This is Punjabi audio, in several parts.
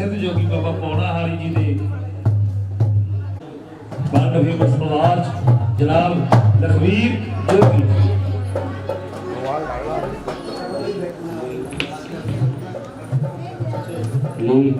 ਸਿੱਧ ਜੋਗੀ ਬਾਬਾ ਪੌਣਾ ਹਾਰੀ ਜੀ ਦੇ ਬਾਨਵੇਂ ਮਸਲਾਜ ਜਨਾਬ ਲਖਵੀਰ ਜੋਗੀ ਲਈ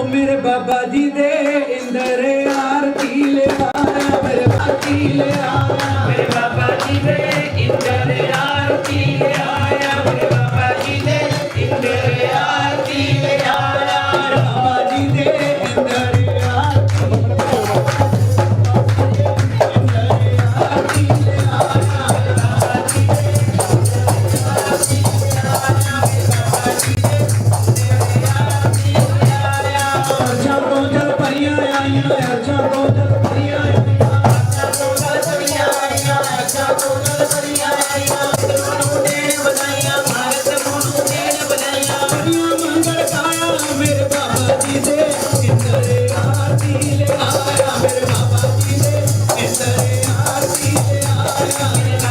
ਉਹ ਮੇਰੇ ਬਾਬਾ ਜੀ ਦੇ ਇੰਦਰ ਆਰਤੀ ਲੈ ਆਇਆ ਮੇਰੇ ਬਾਬਾ ਜੀ ਲੈ ਆਇਆ ਮੇਰੇ ਬਾਬਾ ਜੀ ਦੇ ਇੰਦਰ Yeah.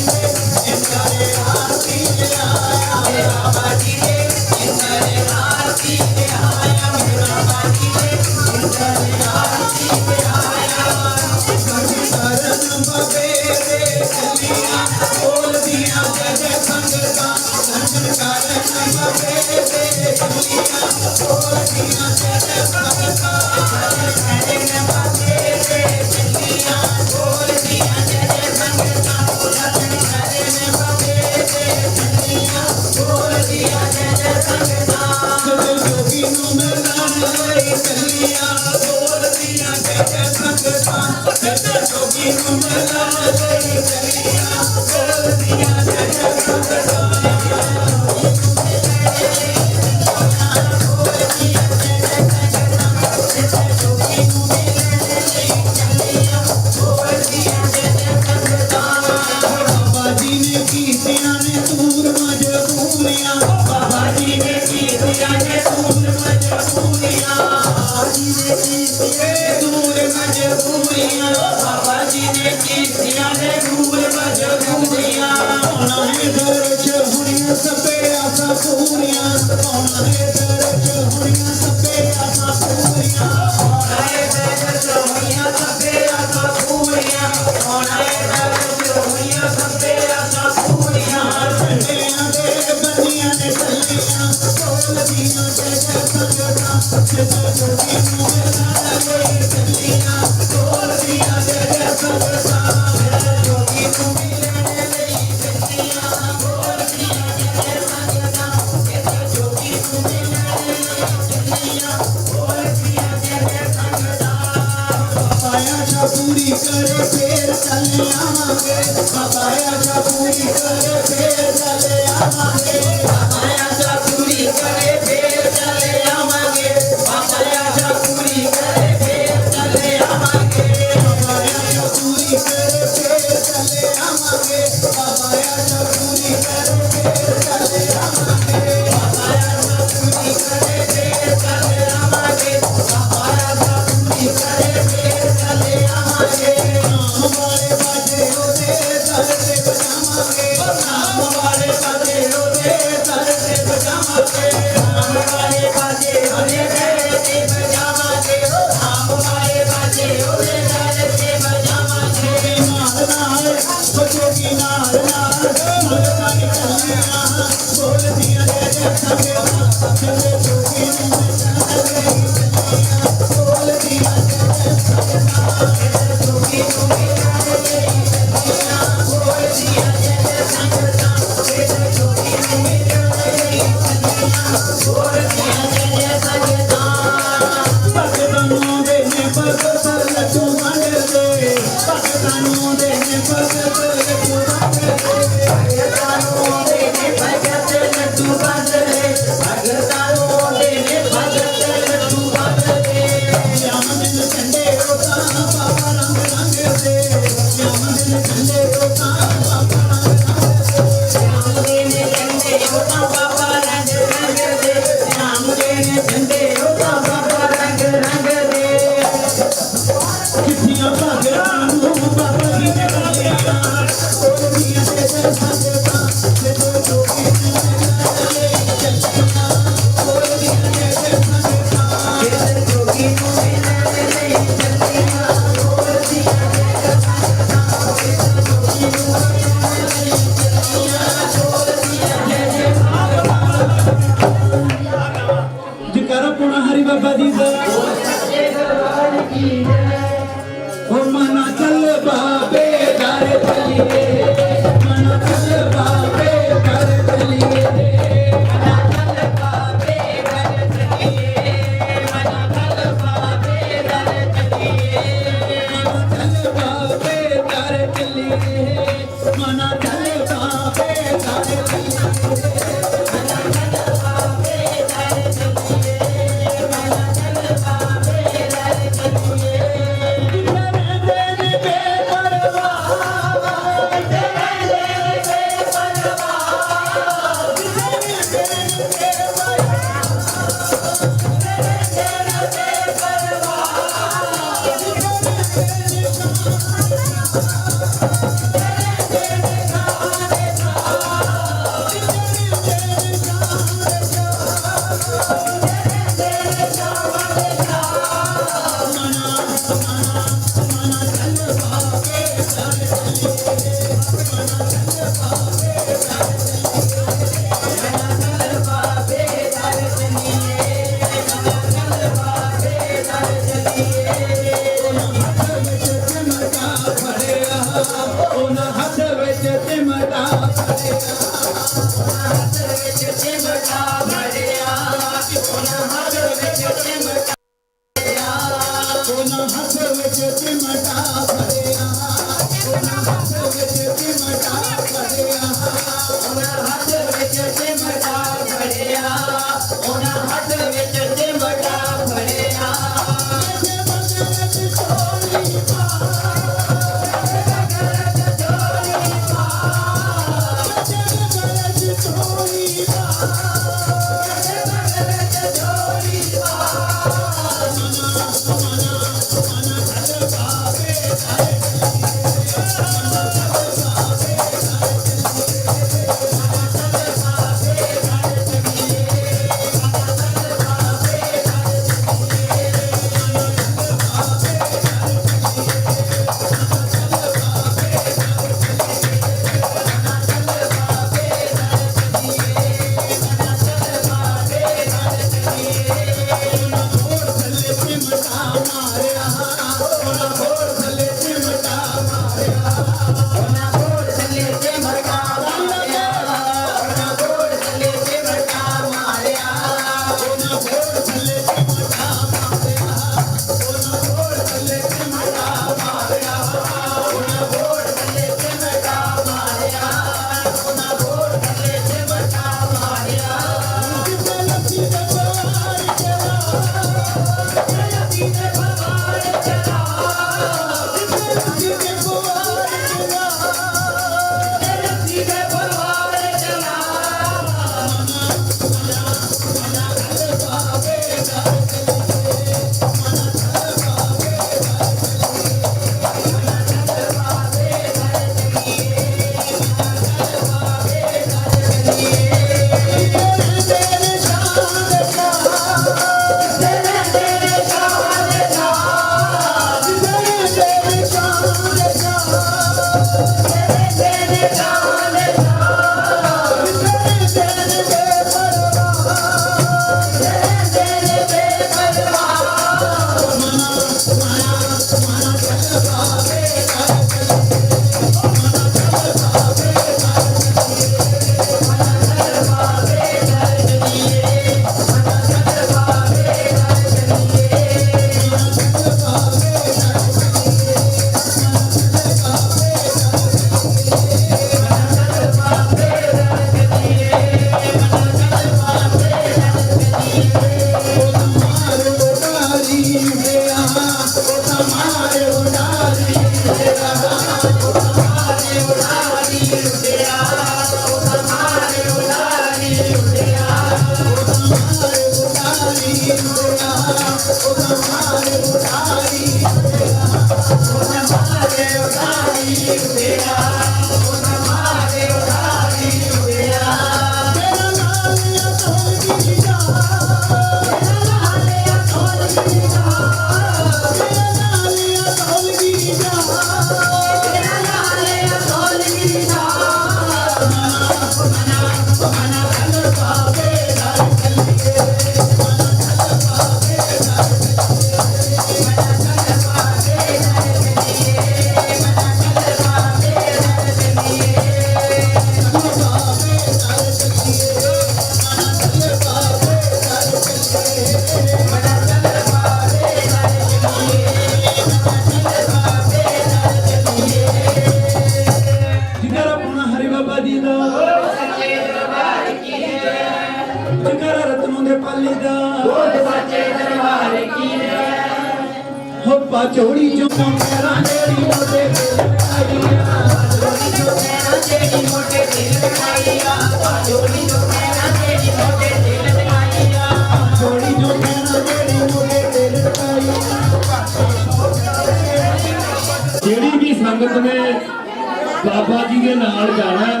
ਨਾਲ ਜਾਣਾ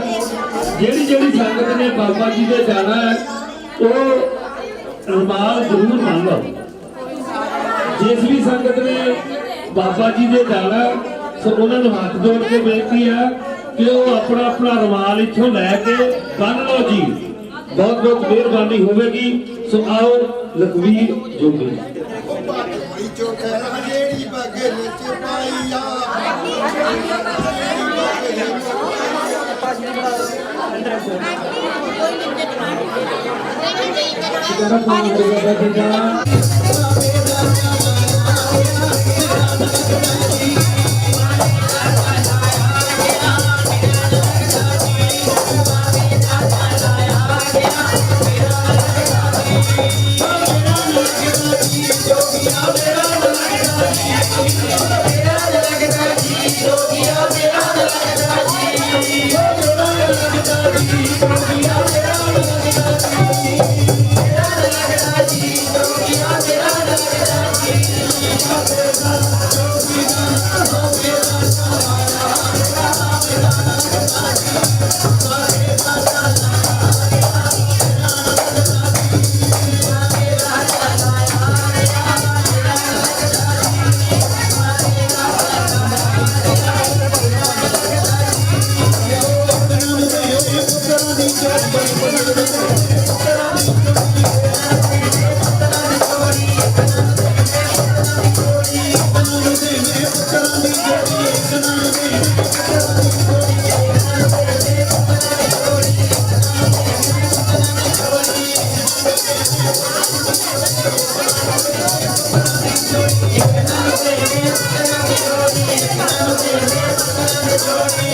ਜਿਹੜੀ ਜਿਹੜੀ ਸੰਗਤ ਨੇ ਬਾਬਾ ਜੀ ਦੇ ਜਾਣਾ ਉਹ ਰੁਮਾਲ ਜ਼ਰੂਰ ਮੰਨ ਲਓ। ਜਿਸ ਵੀ ਸੰਗਤ ਨੇ ਬਾਬਾ ਜੀ ਦੇ ਜਾਣਾ ਸੋ ਉਹਨਾਂ ਨੂੰ ਹੱਥ ਜੋੜ ਕੇ ਬੇਨਤੀ ਹੈ ਕਿ ਉਹ ਆਪਣਾ ਆਪਣਾ ਰੁਮਾਲ ਇੱਥੋਂ ਲੈ ਕੇ ਬੰਨ ਲਓ ਜੀ। ਬਹੁਤ ਬਹੁਤ ਮਿਹਰਬਾਨੀ ਹੋਵੇਗੀ। ਸੋ ਆਓ ਲਖਵੀਰ ਜੋਗੀ। Thank you.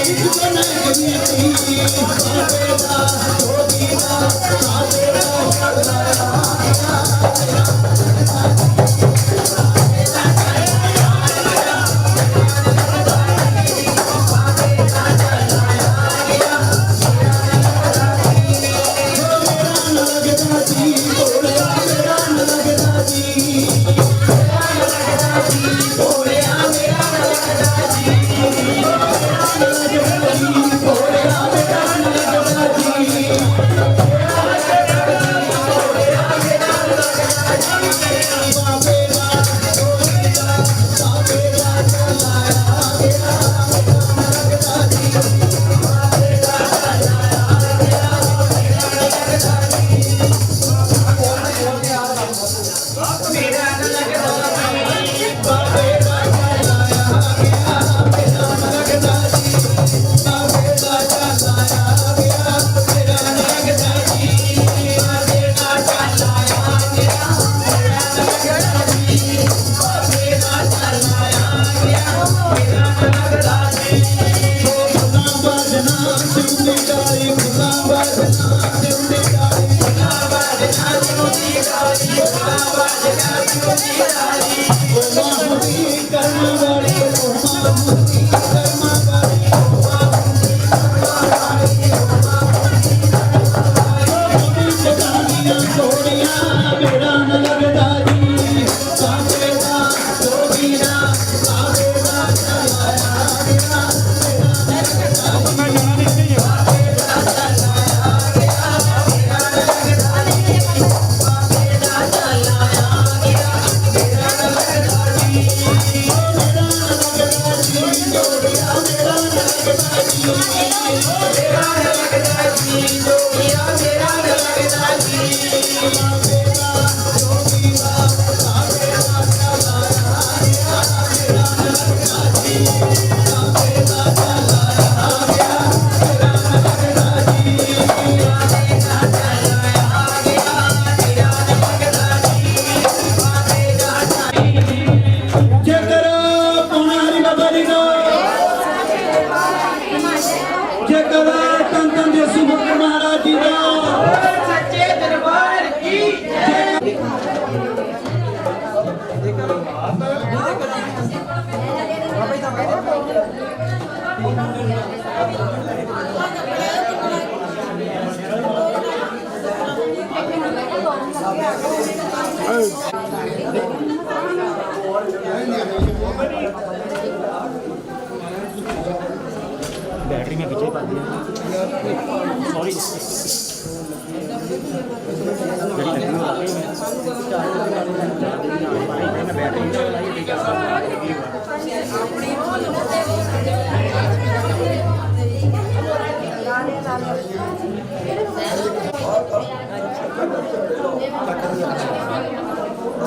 ਦੇ ਬੱਚੇ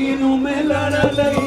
முகினுமே லடலை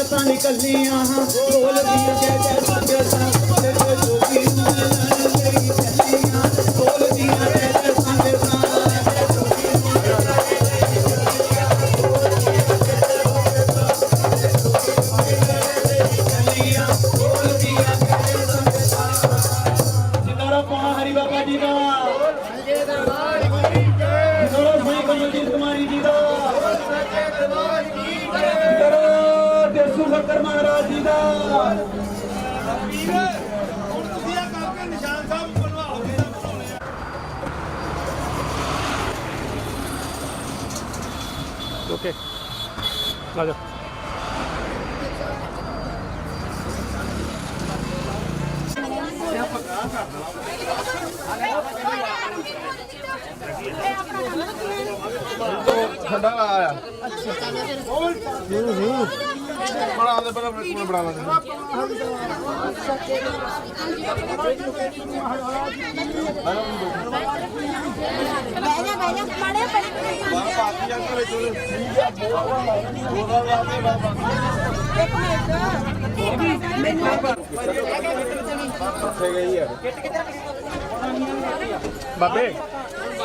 ਸੰਗਤਾਂ ਨਿਕਲੀਆਂ ਢੋਲ ਦੀ ਜੈ ਜੈ ਸੰਗਤਾਂ ਠੰਡਾ ਆਇਆ। ਬਣਾ ਦੇ, ਪਹਿਲਾਂ ਇੱਕ ਬਣਾ ਲੈਂਦੇ ਬਹਿ ਜਾ ਬਹਿ ਜਾ ਮਾੜੇ ਪੜੇ ਬਾਬੇ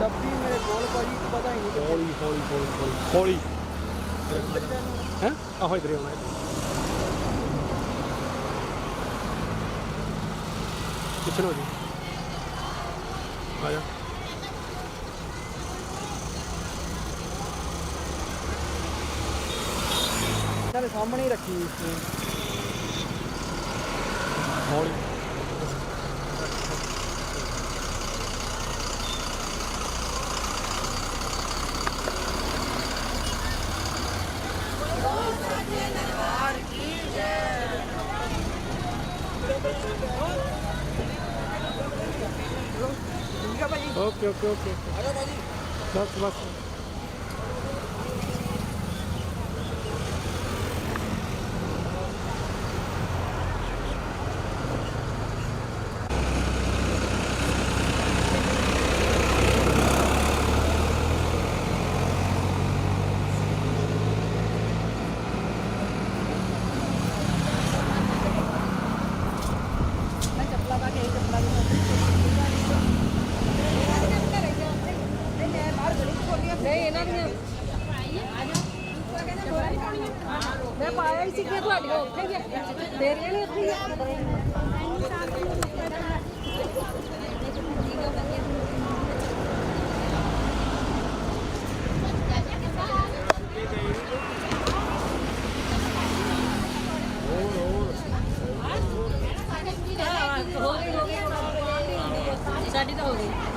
ਡੱਬੀ ਮੇਰੇ ਕੋਲ ਭਾਜੀ ਪਤਾ ਹੀ ਨਹੀਂ ਹੌਲੀ ਹੌਲੀ ਹੌਲੀ ਹੌਲੀ ਹੈ ਆਹੋ ਇਧਰ ਆਉਣਾ ਪਿੱਛੇ ਨੂੰ ਹੋ ਜੀ ਆ ਜਾ ਨਾਲੇ ਸਾਹਮਣੇ ਹੀ ਰੱਖੀ ਹੌਲੀ ਓਕੇ ਓਕੇ ਓਕੇ ਬਸ ਬਸ। り通り